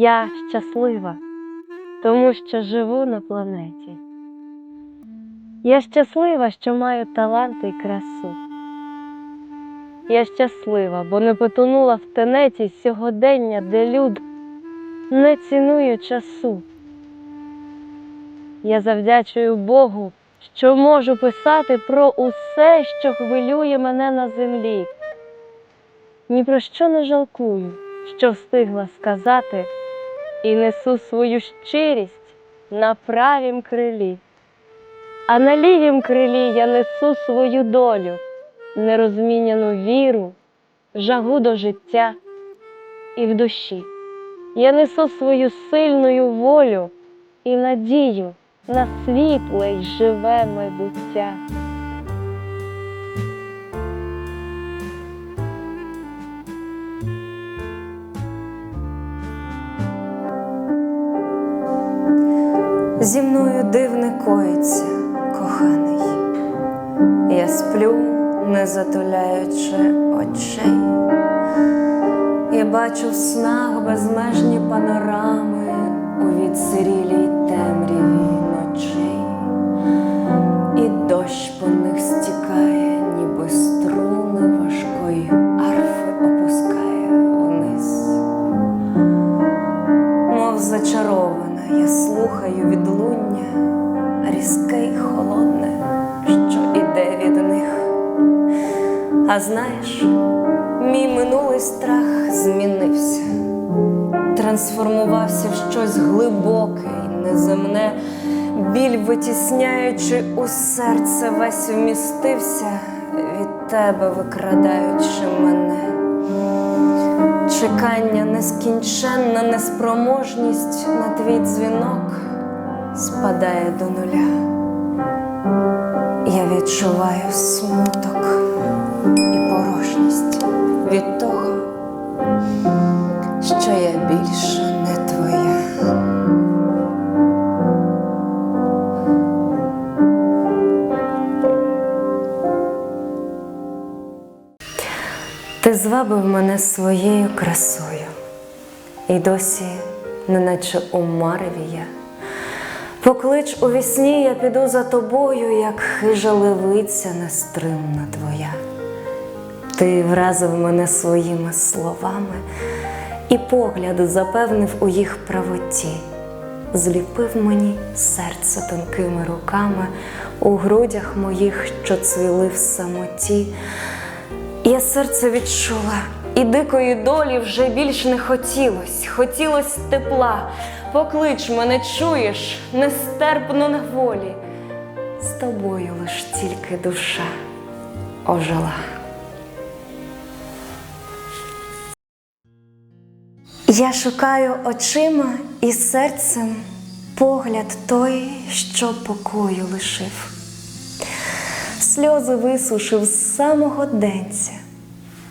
Я щаслива, тому що живу на планеті. Я щаслива, що маю таланти і красу. Я щаслива, бо не потонула в тенеті сьогодення, де люд не цінує часу. Я завдячую Богу, що можу писати про усе, що хвилює мене на землі. Ні про що не жалкую, що встигла сказати, і несу свою щирість на правім крилі. А на лівім крилі я несу свою долю, нерозміняну віру, жагу до життя і в душі. Я несу свою сильну волю і надію на світле й живе майбуття. Зі мною дивне коїться, коханий. Я сплю, не затуляючи очей. Я бачу в снах безмежні панорами у відсирілій слухаю відлуння, різке й холодне, що іде від них. А знаєш, мій минулий страх змінився, трансформувався в щось глибоке й неземне, біль витісняючи у серце, весь вмістився, від тебе викрадаючи мене. Чекання, нескінченна неспроможність на твій дзвінок спадає до нуля. Я відчуваю смуток і порожність від того, що я більше Ти звабив мене своєю красою, і досі, неначе у мареві я. Поклич у вісні, я піду за тобою, як хижа левиця нестримна твоя. Ти вразив мене своїми словами, і погляд запевнив у їх правоті, зліпив мені серце тонкими руками у грудях моїх, що цвіли в самоті. Я серце відчула, і дикої долі вже більш не хотілось, хотілось тепла. Поклич мене, чуєш, нестерпно на волі. З тобою лиш тільки душа ожила. Я шукаю очима і серцем погляд той, що покою лишив сльози висушив з самого денця,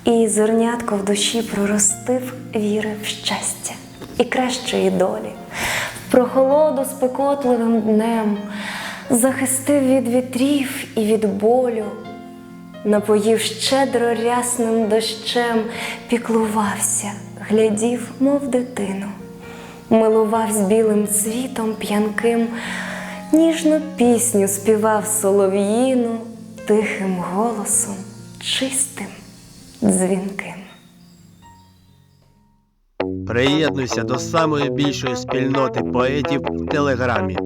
і зернятко в душі проростив віри в щастя і кращої долі, в прохолоду спекотливим днем, захистив від вітрів і від болю, напоїв щедро рясним дощем, піклувався, глядів, мов дитину, милував з білим цвітом п'янким. Ніжну пісню співав солов'їну тихим голосом, чистим, дзвінким. Приєднуйся до самої більшої спільноти поетів в Телеграмі.